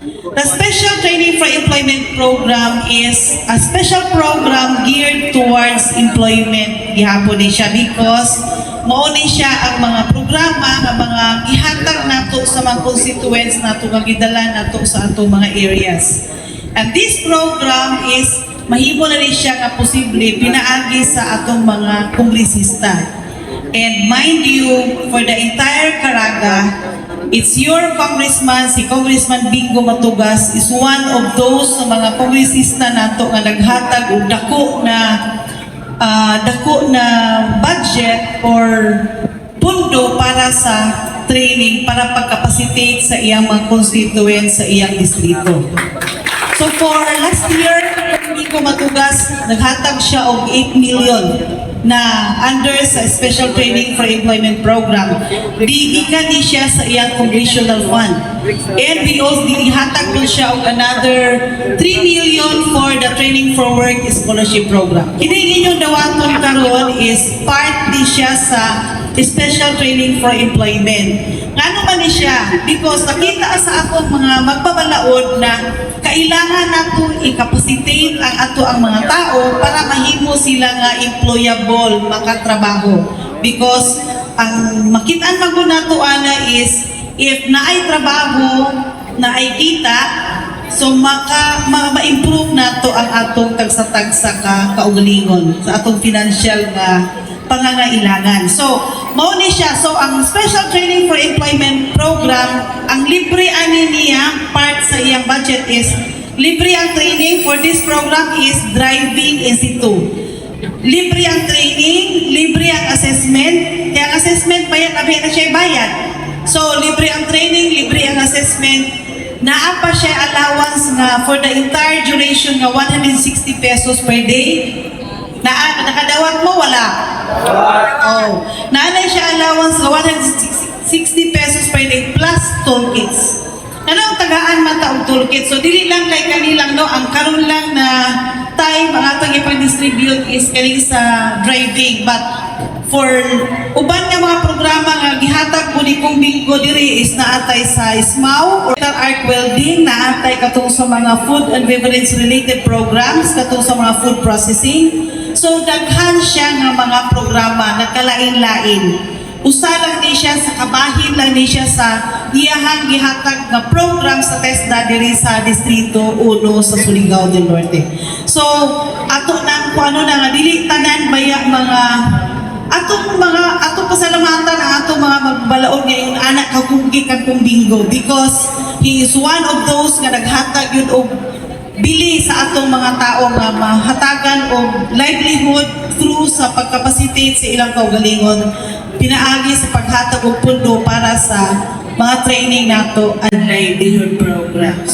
The Special Training for Employment Program is a special program geared towards employment gihapon ni siya because mao ni siya ang mga programa nga mga gihatag nato sa mga constituents nato nga gidala nato sa ato mga areas. And this program is mahimo na rin siya nga posible pinaagi sa atong mga kongresista. And mind you, for the entire Caraga, it's your congressman, si Congressman Bingo Matugas, is one of those sa mga kongresista nato nga naghatag og dako na ah, dako na budget or pundo para sa training para pagkapacitate sa iyang mga constituents sa iyang distrito. So for last year, ko matugas, naghatag siya og 8 million na under sa Special Training for Employment Program. Diigan ni siya sa iyang congressional fund. Also dihatag ko siya og another 3 million for the Training for Work Scholarship Program. Kini inyong dawaton karon is part din siya sa Special Training for Employment. Ngano man siya? Because nakita sa ako mga magbabalaod na kailangan nato i-capacitate ang ato ang mga tao para mahimo sila nga employable makatrabaho. Because ang makitaan magud nato ana is if naay trabaho, naay kita, so maka ma- ma-improve nato ang atong tagsa-tagsa ka kaugalingon sa atong financial nga pangangailangan. So, mao siya. So, ang Special Training for Employment Program, ang libre ani niya, part sa iyang budget is, libre ang training for this program is Driving Institute. Libre ang training, libre ang assessment. Kaya ang assessment, bayad na na siya bayad. So, libre ang training, libre ang assessment. Naa pa siya allowance nga for the entire duration nga 160 pesos per day. Naa, nakadawat mo, wala. Oh. Naanay siya allowance nga 160 pesos per day plus toolkits. Ano ang tagaan man taong toolkit? So, dili lang kay kanilang, no, ang karon lang na time ang atong ipag-distribute is kaning sa driving. But for uban nga mga programa nga gihatag mo ni kong bingo diri is naatay sa SMAW or Arc Welding, naatay katong sa mga food and beverage related programs, katong sa mga food processing. So daghan siya nga mga programa na kalain-lain. Usa lang ni siya sa kabahin lang ni siya sa iyahang gihatag nga program sa TESDA diri sa Distrito 1 sa Surigao del Norte. So ato nang kung ano na nga dili tanan baya mga atong mga atong pasalamatan ang atong mga magbalaod ngayon anak kakugi kag kong bingo because he is one of those nga naghatag yun og bili sa atong mga tao nga mahatagan og livelihood through sa pagkapacitate sa ilang kaugalingon pinaagi sa paghatag og pundo para sa mga training nato and livelihood programs.